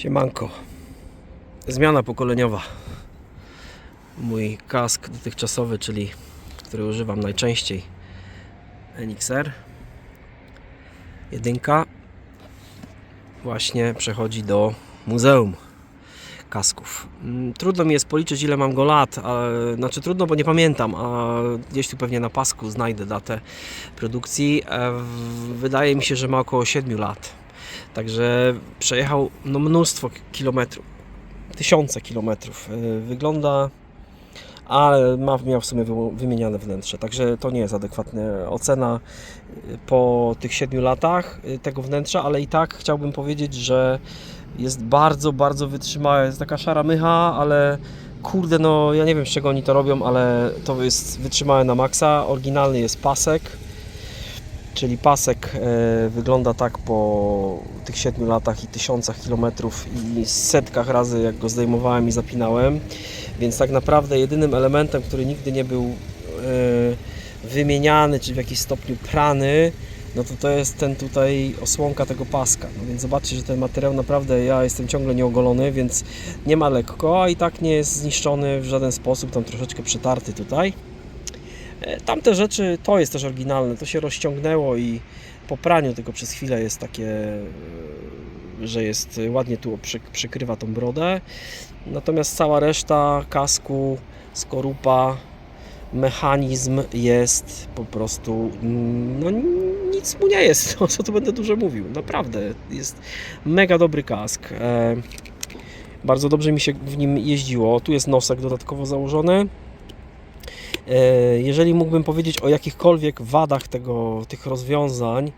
Siemanko. Zmiana pokoleniowa. Mój kask dotychczasowy, czyli który używam najczęściej NXR jedynka właśnie przechodzi do muzeum kasków. Mm, Trudno mi jest policzyć ile mam go lat, a, znaczy trudno, bo nie pamiętam, a gdzieś tu pewnie na pasku znajdę datę produkcji. E, Wydaje mi się, że ma około 7 lat. Także przejechał no, mnóstwo ki- kilometrów, tysiące kilometrów. Yy, Wygląda, ale ma, miał w sumie wy- wymieniane wnętrze, także to nie jest adekwatna ocena yy, po tych 7 latach yy, tego wnętrza, ale i tak chciałbym powiedzieć, że jest bardzo, bardzo wytrzymałe. Jest taka szara mycha, ale kurde, no ja nie wiem z czego oni to robią, ale to jest wytrzymałe na maksa. Oryginalny jest pasek. Czyli pasek e, wygląda tak po tych 7 latach i tysiącach kilometrów i setkach razy jak go zdejmowałem i zapinałem. Więc tak naprawdę jedynym elementem, który nigdy nie był e, wymieniany czy w jakiś stopniu prany, no to to jest ten tutaj osłonka tego paska. No więc zobaczcie, że ten materiał naprawdę ja jestem ciągle nieogolony, więc nie ma lekko, a i tak nie jest zniszczony w żaden sposób, tam troszeczkę przytarty tutaj. E, Tamte rzeczy, to jest też oryginalne, to się rozciągnęło i po praniu tylko przez chwilę jest takie, e, że jest ładnie tu przy, przykrywa tą brodę. Natomiast cała reszta kasku, skorupa, mechanizm jest po prostu, no nic mu nie jest, o co tu będę dużo mówił, naprawdę jest mega dobry kask. E, Bardzo dobrze mi się w nim jeździło. Tu jest nosek dodatkowo założony. E, Jeżeli mógłbym powiedzieć o jakichkolwiek wadach tego, tych rozwiązań,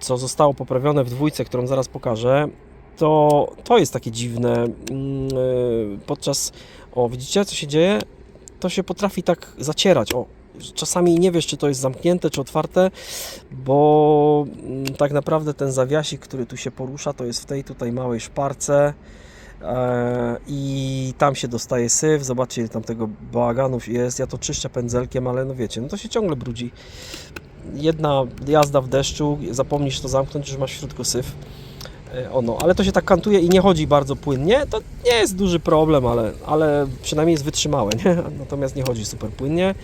co zostało poprawione w dwójce, którą zaraz pokażę, to to jest takie dziwne. Mm, e, Podczas, o widzicie co się dzieje? To się potrafi tak zacierać. O, czasami nie wiesz, czy to jest zamknięte, czy otwarte, bo mm, tak naprawdę ten zawiasik, który tu się porusza, to jest w tej tutaj małej szparce. E, i tam się dostaje syf. Zobaczcie, ile tam tego bałaganów jest. Ja to czyszczę pędzelkiem, ale no wiecie, no to się ciągle brudzi. Jedna jazda w deszczu, zapomnisz to zamknąć, już masz w środku syf. E, Ono, ale to się tak kantuje i nie chodzi bardzo płynnie. To nie jest duży problem, ale, ale przynajmniej jest wytrzymałe, nie? Natomiast nie chodzi super płynnie.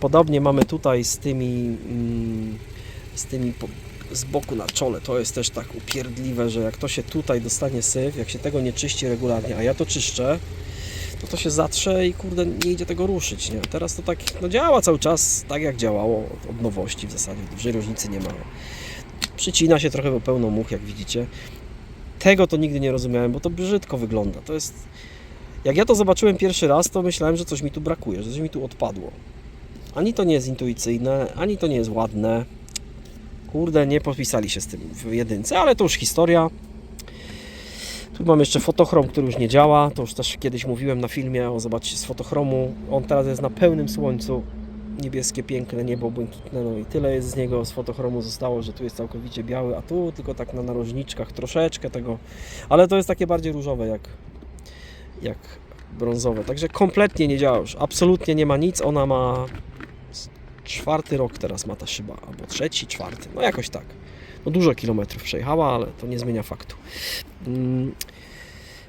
Podobnie mamy tutaj z tymi, mm, z tymi z boku na czole. To jest też tak upierdliwe, że jak to się tutaj dostanie syf, jak się tego nie czyści regularnie, a ja to czyszczę, to to się zatrze i kurde nie idzie tego ruszyć, nie? Teraz to tak no działa cały czas tak jak działało od- od nowości w zasadzie, dużej różnicy nie ma. Przycina się trochę, bo pełno much, jak widzicie. Tego to nigdy nie rozumiałem, bo to brzydko wygląda. To jest... Jak ja to zobaczyłem pierwszy raz, to myślałem, że coś mi tu brakuje, że coś mi tu odpadło. Ani to nie jest intuicyjne, ani to nie jest ładne. Kurde, nie podpisali się z tym w jedynce, ale to już historia. Tu mam jeszcze fotochrom, który już nie działa. To już też kiedyś mówiłem na filmie, o zobaczcie z fotochromu. On teraz jest na pełnym słońcu. Niebieskie, piękne niebo, błękitne, no i tyle jest z niego, z fotochromu zostało, że tu jest całkowicie biały, a tu tylko tak na narożniczkach troszeczkę tego, ale to jest takie bardziej różowe jak, jak brązowe, także kompletnie nie działa już, absolutnie nie ma nic, ona ma czwarty rok teraz ma ta szyba, albo trzeci, czwarty, no jakoś tak. No dużo kilometrów przejechała, ale to nie zmienia faktu. Mm,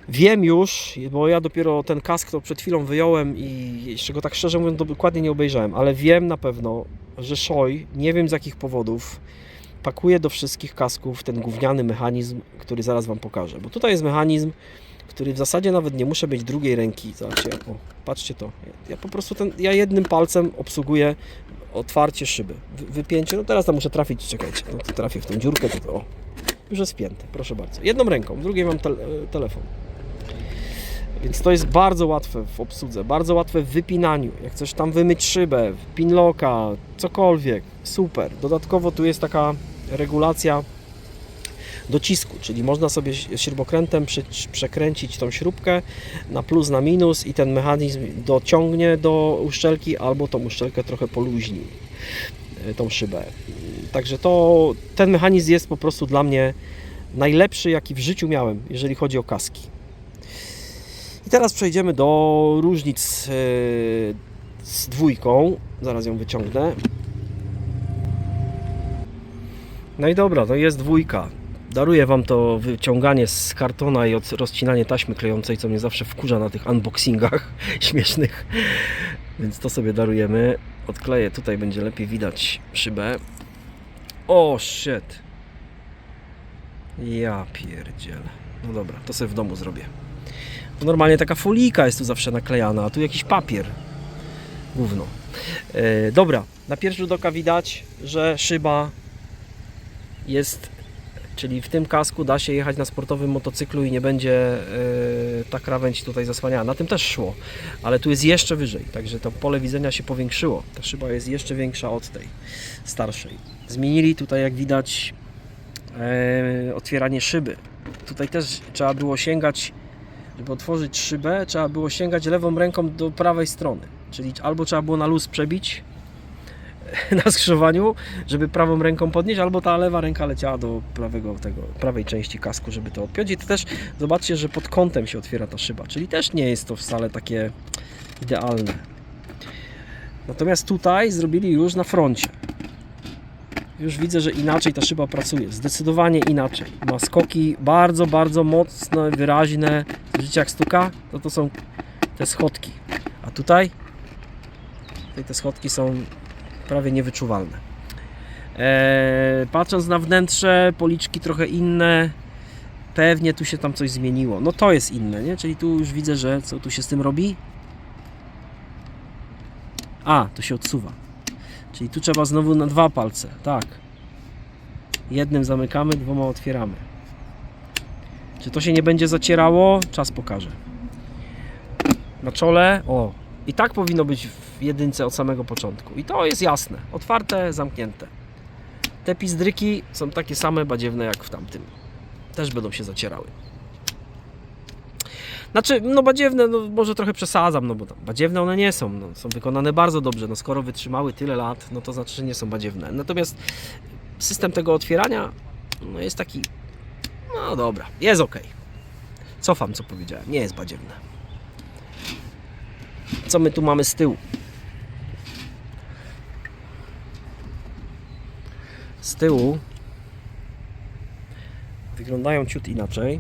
Wiem już, bo ja dopiero ten kask to przed chwilą wyjąłem i jeszcze go tak szczerze mówiąc dokładnie nie obejrzałem, ale wiem na pewno, że Szoj, nie wiem z jakich powodów, pakuje do wszystkich kasków ten gówniany mechanizm, który zaraz Wam pokażę. Bo tutaj jest mechanizm, który w zasadzie nawet nie muszę mieć drugiej ręki. Zobaczcie, o, patrzcie to. Ja po prostu ten, ja jednym palcem obsługuję otwarcie szyby, wy- wypięcie. No teraz tam muszę trafić, czekajcie, no to trafię w tą dziurkę, to, to o, już jest wpięte, proszę bardzo. Jedną ręką, w drugiej mam tel, e, telefon. Więc to jest bardzo łatwe w obsłudze, bardzo łatwe w wypinaniu. Jak coś tam wymyć szybę, pinlocka, cokolwiek, super. Dodatkowo tu jest taka regulacja docisku, czyli można sobie śrubokrętem przekręcić tą śrubkę na plus, na minus i ten mechanizm dociągnie do uszczelki albo tą uszczelkę trochę poluźni, e, tą szybę. Także to, ten mechanizm jest po prostu dla mnie najlepszy, jaki w życiu miałem, jeżeli chodzi o kaski. I teraz przejdziemy do różnic e, z dwójką. Zaraz ją wyciągnę. No i dobra, to jest dwójka. Daruję Wam to wyciąganie z kartona i rozcinanie taśmy klejącej, co mnie zawsze wkurza na tych unboxingach śmiesznych. Więc to sobie darujemy. Odkleję, tutaj będzie lepiej widać szybę. O, shit. Ja pierdzielę. No dobra, to sobie w domu zrobię. To normalnie taka folika jest tu zawsze naklejana, a tu jakiś papier. Gówno. E, dobra, na pierwszy rzut oka widać, że szyba jest, czyli w tym kasku da się jechać na sportowym motocyklu i nie będzie e, ta krawędź tutaj zasłaniała. Na tym też szło, ale tu jest jeszcze wyżej, także to pole widzenia się powiększyło. Ta szyba jest jeszcze większa od tej starszej. Zmienili tutaj, jak widać, e, otwieranie szyby. Tutaj też trzeba było sięgać, żeby otworzyć szybę, trzeba było sięgać lewą ręką do prawej strony. Czyli albo trzeba było na luz przebić na skrzyżowaniu, żeby prawą ręką podnieść, albo ta lewa ręka leciała do prawego tego, prawej części kasku, żeby to odpiąć. I to też zobaczcie, że pod kątem się otwiera ta szyba, czyli też nie jest to wcale takie idealne. Natomiast tutaj zrobili już na froncie. Już widzę, że inaczej ta szyba pracuje. Zdecydowanie inaczej. Ma skoki bardzo, bardzo mocne, wyraźne. Widzicie jak stuka? To to są te schodki. A tutaj? Tutaj te schodki są prawie niewyczuwalne. Eee, patrząc na wnętrze, policzki trochę inne. Pewnie tu się tam coś zmieniło. No to jest inne, nie? Czyli tu już widzę, że co tu się z tym robi? A, to się odsuwa. Czyli tu trzeba znowu na dwa palce. Tak. Jednym zamykamy, dwoma otwieramy. Czy to się nie będzie zacierało? Czas pokaże. Na czole, o, i tak powinno być w jedynce od samego początku. I to jest jasne. Otwarte, zamknięte. Te pizdryki są takie same badziewne jak w tamtym. Też będą się zacierały. Znaczy, no badziewne, no może trochę przesadzam, no bo tam badziewne one nie są. No, są wykonane bardzo dobrze. No skoro wytrzymały tyle lat, no to znaczy, że nie są badziewne. Natomiast system tego otwierania no jest taki, no dobra, jest ok. Cofam, co powiedziałem. Nie jest badziewne. Co my tu mamy z tyłu? Z tyłu wyglądają ciut inaczej.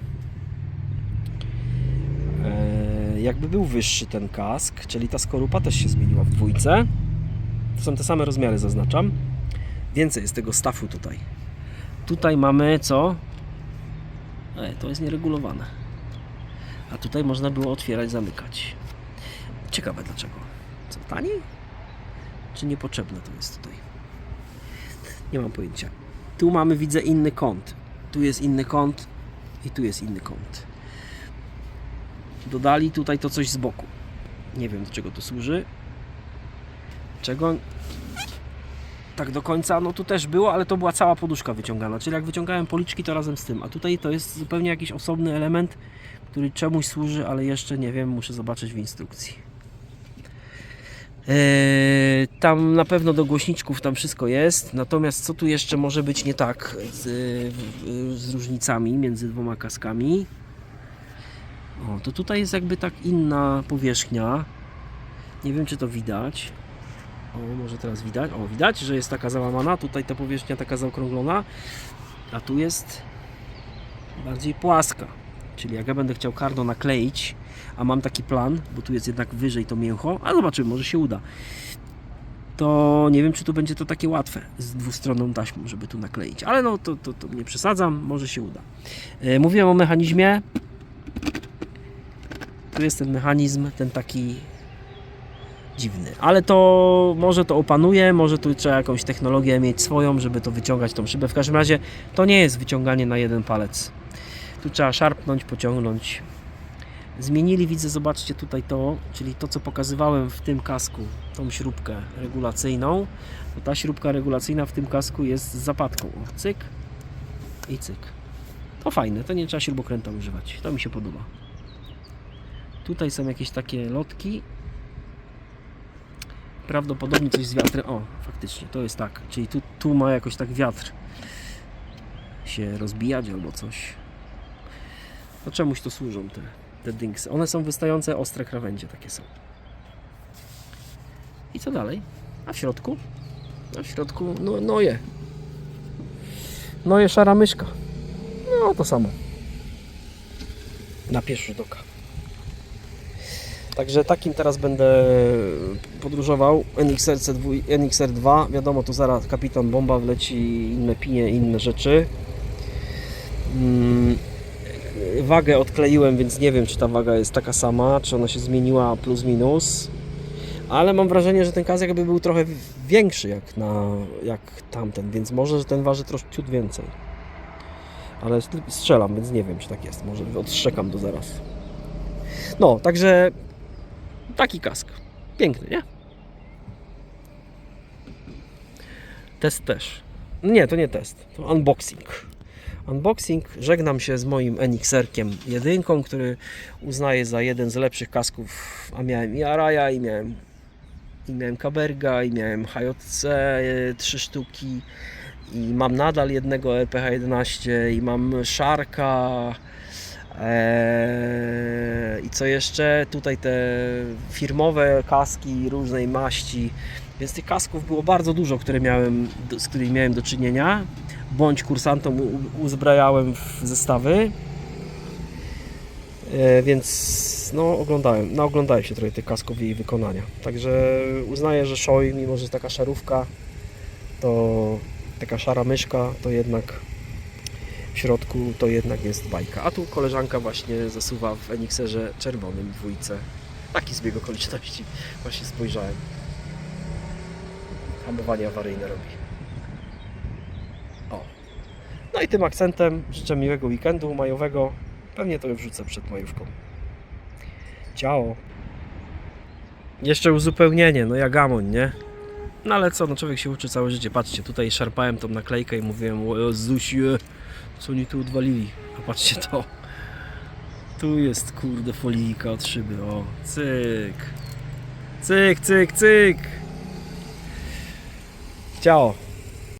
E, jakby był wyższy ten kask, czyli ta skorupa też się zmieniła w dwójce. To są te same rozmiary, zaznaczam. Więcej jest tego stafu tutaj. Tutaj mamy co? E, to jest nieregulowane. A tutaj można było otwierać, zamykać. Ciekawe dlaczego. Co, taniej? Czy niepotrzebne to jest tutaj? Nie mam pojęcia. Tu mamy, widzę, inny kąt. Tu jest inny kąt i tu jest inny kąt. Dodali tutaj to coś z boku. Nie wiem do czego to służy. Czego tak do końca, no tu też było, ale to była cała poduszka wyciągana. Czyli jak wyciągałem policzki, to razem z tym. A tutaj to jest zupełnie jakiś osobny element, który czemuś służy, ale jeszcze nie wiem, muszę zobaczyć w instrukcji. Eee, tam na pewno do głośniczków tam wszystko jest, natomiast co tu jeszcze może być nie tak z, w- z różnicami między dwoma kaskami? O, to tutaj jest jakby tak inna powierzchnia. Nie wiem czy to widać. O, może teraz widać. O, widać, że jest taka załamana. Tutaj ta powierzchnia taka zaokrąglona, a tu jest bardziej płaska. Czyli jak ja będę chciał kardo nakleić, a mam taki plan, bo tu jest jednak wyżej to mięcho, a zobaczymy, może się uda. To nie wiem, czy tu będzie to takie łatwe z dwustronną taśmą, żeby tu nakleić, ale no to, to, to nie przesadzam, może się uda. E, Mówiłem o mechanizmie. Tu jest ten mechanizm, ten taki dziwny, ale to może to opanuje, może tu trzeba jakąś technologię mieć swoją, żeby to wyciągać tą szybę. W każdym razie to nie jest wyciąganie na jeden palec. Tu trzeba szarpnąć, pociągnąć. Zmienili, widzę, zobaczcie tutaj to, czyli to, co pokazywałem w tym kasku, tą śrubkę regulacyjną. To ta śrubka regulacyjna w tym kasku jest z zapadką. O, cyk i cyk. To fajne, to nie trzeba śrubokręta używać. To mi się podoba. Tutaj są jakieś takie lotki. Prawdopodobnie coś z wiatrem. O, faktycznie, to jest tak. Czyli tu, tu ma jakoś tak wiatr się rozbijać albo coś. No czemuś to służą te, te dinksy. One są wystające, ostre krawędzie takie są. I co dalej? A w środku? A w środku, no, noje. Noje szara myszka. No to samo. Na pierwszy rzut oka. Także takim teraz będę podróżował. NXR, C2, NXR2. Wiadomo, tu zaraz kapitan bomba wleci, inne pinie, inne rzeczy. Wagę odkleiłem, więc nie wiem, czy ta waga jest taka sama, czy ona się zmieniła plus minus. Ale mam wrażenie, że ten kask jakby był trochę większy jak, na, jak tamten, więc może, że ten waży troszkę ciut więcej. Ale strzelam, więc nie wiem, czy tak jest. Może odszczekam to zaraz. No, także taki kask. Piękny, nie? Test też. Nie, to nie test. To unboxing. Unboxing. Żegnam się z moim NXR-kiem jedynką, który uznaję za jeden z lepszych kasków. A miałem i Araya, i miałem, i miałem Kaberga, i miałem HJC e, trzy sztuki. I mam nadal jednego E EPH-11 i mam Sharka. Eee, I co jeszcze? Tutaj te firmowe kaski różnej maści. Więc tych kasków było bardzo dużo, które miałem, z którymi miałem do czynienia. Bądź kursantom uzbrajałem w zestawy. E, więc no oglądałem, no oglądałem się trochę tych kasków i jej wykonania. Także uznaję, że Shoei, mimo że taka szarówka, to taka szara myszka, to jednak w środku to jednak jest bajka. A tu koleżanka właśnie zasuwa w Enixerze czerwonym dwójce. Taki zbieg okoliczności. Właśnie spojrzałem. Hamowanie awaryjne robi. O. No i tym akcentem życzę miłego weekendu majowego. Pewnie to wrzucę przed majówką. Ciao. Jeszcze uzupełnienie, no ja gamoń, nie? No ale co, no człowiek się uczy całe życie. Patrzcie, tutaj szarpałem tą naklejkę i mówiłem o Jezusie, co oni tu odwalili. A patrzcie to. Tu jest kurde folijka od szyby, o. Cyk. Cyk, cyk, cyk. Ciao.